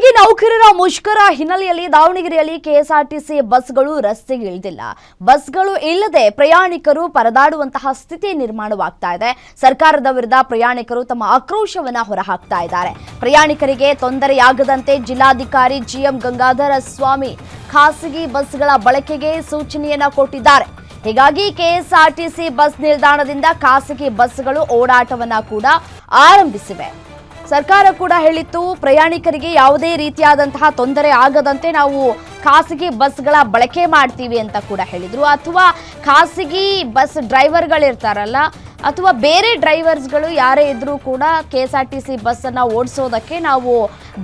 ಖಾಸಗಿ ನೌಕರರ ಮುಷ್ಕರ ಹಿನ್ನೆಲೆಯಲ್ಲಿ ದಾವಣಗೆರೆಯಲ್ಲಿ ಕೆಎಸ್ಆರ್ಟಿಸಿ ಬಸ್ಗಳು ರಸ್ತೆಗೆ ಇಳಿದಿಲ್ಲ. ಬಸ್ಗಳು ಇಲ್ಲದೆ ಪ್ರಯಾಣಿಕರು ಪರದಾಡುವಂತಹ ಸ್ಥಿತಿ ನಿರ್ಮಾಣವಾಗ್ತಾ ಇದೆ. ಸರ್ಕಾರದ ವಿರುದ್ಧ ಪ್ರಯಾಣಿಕರು ತಮ್ಮ ಆಕ್ರೋಶವನ್ನ ಹೊರಹಾಕ್ತಾ ಇದ್ದಾರೆ. ಪ್ರಯಾಣಿಕರಿಗೆ ತೊಂದರೆಯಾಗದಂತೆ ಜಿಲ್ಲಾಧಿಕಾರಿ ಜಿಎಂ ಗಂಗಾಧರ ಸ್ವಾಮಿ ಖಾಸಗಿ ಬಸ್ಗಳ ಬಳಕೆಗೆ ಸೂಚನೆಯನ್ನ ಕೊಟ್ಟಿದ್ದಾರೆ. ಹೀಗಾಗಿ ಕೆಎಸ್ಆರ್ಟಿಸಿ ಬಸ್ ನಿಲ್ದಾಣದಿಂದ ಖಾಸಗಿ ಬಸ್ಗಳು ಓಡಾಟವನ್ನ ಕೂಡ ಆರಂಭಿಸಿವೆ. ಸರ್ಕಾರ ಕೂಡ ಹೇಳಿತ್ತು, ಪ್ರಯಾಣಿಕರಿಗೆ ಯಾವುದೇ ರೀತಿಯಾದಂತಹ ತೊಂದರೆ ಆಗದಂತೆ ನಾವು ಖಾಸಗಿ ಬಸ್ಗಳ ಬಳಕೆ ಮಾಡ್ತೀವಿ ಅಂತ ಕೂಡ ಹೇಳಿದರು. ಅಥವಾ ಖಾಸಗಿ ಬಸ್ ಡ್ರೈವರ್ಗಳಿರ್ತಾರಲ್ಲ, ಅಥವಾ ಬೇರೆ ಡ್ರೈವರ್ಸ್ಗಳು ಯಾರೇ ಇದ್ದರೂ ಕೂಡ K S R T C ಬಸ್ಸನ್ನು ಓಡಿಸೋದಕ್ಕೆ ನಾವು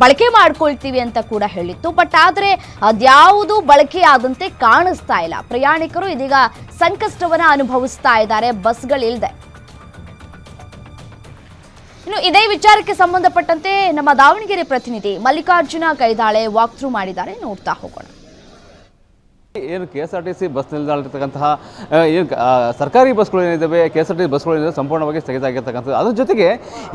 ಬಳಕೆ ಮಾಡ್ಕೊಳ್ತೀವಿ ಅಂತ ಕೂಡ ಹೇಳಿತ್ತು. ಬಟ್ ಆದರೆ ಅದ್ಯಾವುದೂ ಬಳಕೆ ಆದಂತೆ ಕಾಣಿಸ್ತಾ ಇಲ್ಲ. ಪ್ರಯಾಣಿಕರು ಇದೀಗ ಸಂಕಷ್ಟವನ್ನು ಅನುಭವಿಸ್ತಾ ಇದ್ದಾರೆ ಬಸ್ಗಳಿಲ್ಲದೆ ಇನ್ನು ಇದೇ ವಿಚಾರಕ್ಕೆ ಸಂಬಂಧಪಟ್ಟಂತೆ ನಮ್ಮ ದಾವಣಗೆರೆ ಪ್ರತಿನಿಧಿ ಮಲ್ಲಿಕಾರ್ಜುನ ಕೈದಾಳೆ ವಾಕ್ ಥ್ರೂ ಮಾಡಿದ್ದಾರೆ. ನೋಡ್ತಾ ಹೋಗೋಣ. ಏನು K S R T C bus ನಿಲ್ದಾಣಿರ್ತಕ್ಕಂತಹ ಏನು ಸರ್ಕಾರಿ ಬಸ್ಗಳು ಏನಿದ್ದಾವೆ K S R T C ಬಸ್ಗಳು ಸಂಪೂರ್ಣವಾಗಿ ಸ್ಥಗಿತ ಆಗಿರ್ತಕ್ಕಂಥದ್ದು. ಅದ್ರ ಜೊತೆಗೆ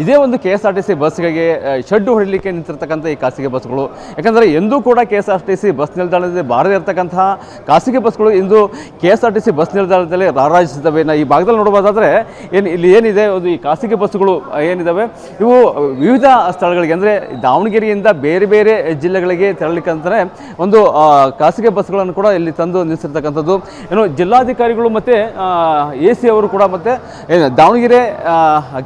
ಇದೇ ಒಂದು K S R T C ಬಸ್ಗಳಿಗೆ ಶೆಡ್ ಹೊಡಲಿಕ್ಕೆ ನಿಂತಿರ್ತಕ್ಕಂಥ ಈ ಖಾಸಗಿ ಬಸ್ಗಳು. ಯಾಕಂದರೆ ಎಂದೂ ಕೂಡ K S R T C bus ನಿಲ್ದಾಣದಲ್ಲಿ ಬಾರದೇ ಇರತಕ್ಕಂತಹ ಖಾಸಗಿ ಬಸ್ಗಳು ಇಂದು K S R T C bus ನಿಲ್ದಾಣದಲ್ಲಿ ರಾರಾಜಿಸಿದ್ದಾವೆ. ನಾ ಈ ಭಾಗದಲ್ಲಿ ನೋಡಬಹುದಾದ್ರೆ ಏನು ಇಲ್ಲಿ ಏನಿದೆ ಒಂದು ಈ ಖಾಸಗಿ ಬಸ್ಗಳು ಏನಿದ್ದಾವೆ ಇವು ವಿವಿಧ ಸ್ಥಳಗಳಿಗೆ ಅಂದರೆ ದಾವಣಗೆರೆಯಿಂದ ಬೇರೆ ಬೇರೆ ಜಿಲ್ಲೆಗಳಿಗೆ ತೆರಳಲಿಕ್ಕಂತಲೇ ಒಂದು ಆ, ಖಾಸಗಿ ಬಸ್ಗಳನ್ನು ಕೂಡ ಇಲ್ಲಿ ತಂದು ನಿಲ್ಲಿಸಿರ್ತಕ್ಕಂಥದ್ದು. ಏನು ಜಿಲ್ಲಾಧಿಕಾರಿಗಳು ಮತ್ತು ಎ ಸಿ ಅವರು ಕೂಡ ಮತ್ತು, ಏನು, Davanagere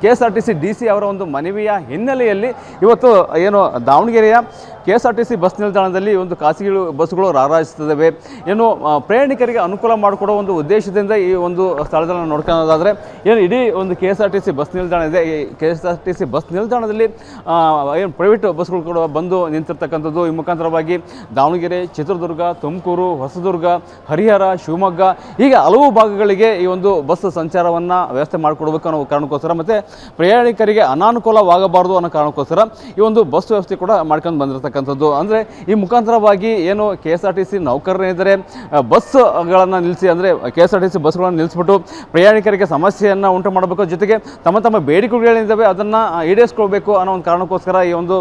K S R T C D C ಅವರ ಒಂದು ಮನವಿಯ ಹಿನ್ನೆಲೆಯಲ್ಲಿ ಇವತ್ತು, ಏನು, ದಾವಣಗೆರೆಯ K S R T C bus ನಿಲ್ದಾಣದಲ್ಲಿ ಒಂದು ಖಾಸಗಿ ಬಸ್ಗಳು ರಾರಾಜಿಸುತ್ತಿದ್ದಾವೆ. ಏನು ಪ್ರಯಾಣಿಕರಿಗೆ ಅನುಕೂಲ ಮಾಡಿಕೊಡೋ ಒಂದು ಉದ್ದೇಶದಿಂದ ಈ ಒಂದು ಸ್ಥಳದಲ್ಲಿ ನೋಡ್ಕೊಳ್ಳೋದಾದರೆ, ಏನು, ಇಡೀ ಒಂದು K S R T C bus ನಿಲ್ದಾಣ ಇದೆ. ಈ K S R T C bus ನಿಲ್ದಾಣದಲ್ಲಿ ಏನು, ಪ್ರೈವೇಟ್ ಬಸ್ಗಳು ಕೂಡ ಬಂದು ನಿಂತಿರ್ತಕ್ಕಂಥದ್ದು. ಈ ಮುಖಾಂತರವಾಗಿ ದಾವಣಗೆರೆ, ಚಿತ್ರದುರ್ಗ, ತುಮಕೂರು, ಹೊಸದುರ್ಗ ಹರಿಹರ, ಶಿವಮೊಗ್ಗ, ಹೀಗೆ ಹಲವು ಭಾಗಗಳಿಗೆ ಈ ಒಂದು ಬಸ್ ಸಂಚಾರವನ್ನು ವ್ಯವಸ್ಥೆ ಮಾಡಿಕೊಡ್ಬೇಕು ಅನ್ನೋ ಕಾರಣಕ್ಕೋಸ್ಕರ ಮತ್ತು ಪ್ರಯಾಣಿಕರಿಗೆ ಅನಾನುಕೂಲವಾಗಬಾರ್ದು ಅನ್ನೋ ಕಾರಣಕ್ಕೋಸ್ಕರ ಈ ಒಂದು ಬಸ್ ವ್ಯವಸ್ಥೆ ಕೂಡ ಮಾಡ್ಕೊಂಡು ಬಂದಿರತಕ್ಕಂಥದ್ದು. ಅಂದರೆ ಈ ಮುಖಾಂತರವಾಗಿ ಏನು K S R T C ನೌಕರರಿದ್ದಾರೆ ಬಸ್ಗಳನ್ನು ನಿಲ್ಲಿಸಿ ಅಂದರೆ K S R T C ಬಸ್ಗಳನ್ನು ನಿಲ್ಲಿಸ್ಬಿಟ್ಟು ಪ್ರಯಾಣಿಕರಿಗೆ ಸಮಸ್ಯೆಯನ್ನು ಉಂಟು ಮಾಡಬೇಕು. ಜೊತೆಗೆ ತಮ್ಮ ತಮ್ಮ ಬೇಡಿಕೆಗಳೇನಿದ್ದಾವೆ ಅದನ್ನು ಈಡೇರಿಸ್ಕೊಳ್ಬೇಕು ಅನ್ನೋ ಒಂದು ಕಾರಣಕ್ಕೋಸ್ಕರ ಈ ಒಂದು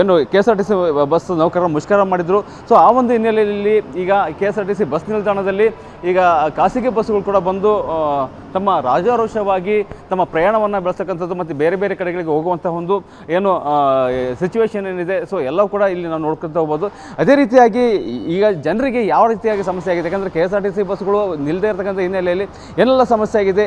ಏನು K S R T C bus ನೌಕರರ ಮುಷ್ಕರ ಮಾಡಿದರು. ಸೊ ಆ ಒಂದು ಹಿನ್ನೆಲೆಯಲ್ಲಿ ಈಗ K S R T C bus ನಿಲ್ದಾಣದಲ್ಲಿ ಈಗ ಖಾಸಗಿ ಬಸ್ಗಳು ಕೂಡ ಬಂದು ತಮ್ಮ ರಾಜಾರೋಷವಾಗಿ ತಮ್ಮ ಪ್ರಯಾಣವನ್ನು ಬೆಳೆಸ್ತಕ್ಕಂಥದ್ದು ಮತ್ತು ಬೇರೆ ಬೇರೆ ಕಡೆಗಳಿಗೆ ಹೋಗುವಂಥ ಒಂದು ಏನು ಸಿಚುವೇಶನ್ ಏನಿದೆ. ಸೊ ಎಲ್ಲವೂ ಕೂಡ ಇಲ್ಲಿ ನಾವು ನೋಡ್ಕೊತಾ ಹೋಗ್ಬೋದು. ಅದೇ ರೀತಿಯಾಗಿ ಈಗ ಜನರಿಗೆ ಯಾವ ರೀತಿಯಾಗಿ ಸಮಸ್ಯೆ ಆಗಿದೆ? ಯಾಕಂದರೆ K S R T C ಬಸ್ಗಳು ನಿಲ್ಲದೇ ಇರತಕ್ಕಂಥ ಹಿನ್ನೆಲೆಯಲ್ಲಿ ಏನೆಲ್ಲ ಸಮಸ್ಯೆ ಆಗಿದೆ?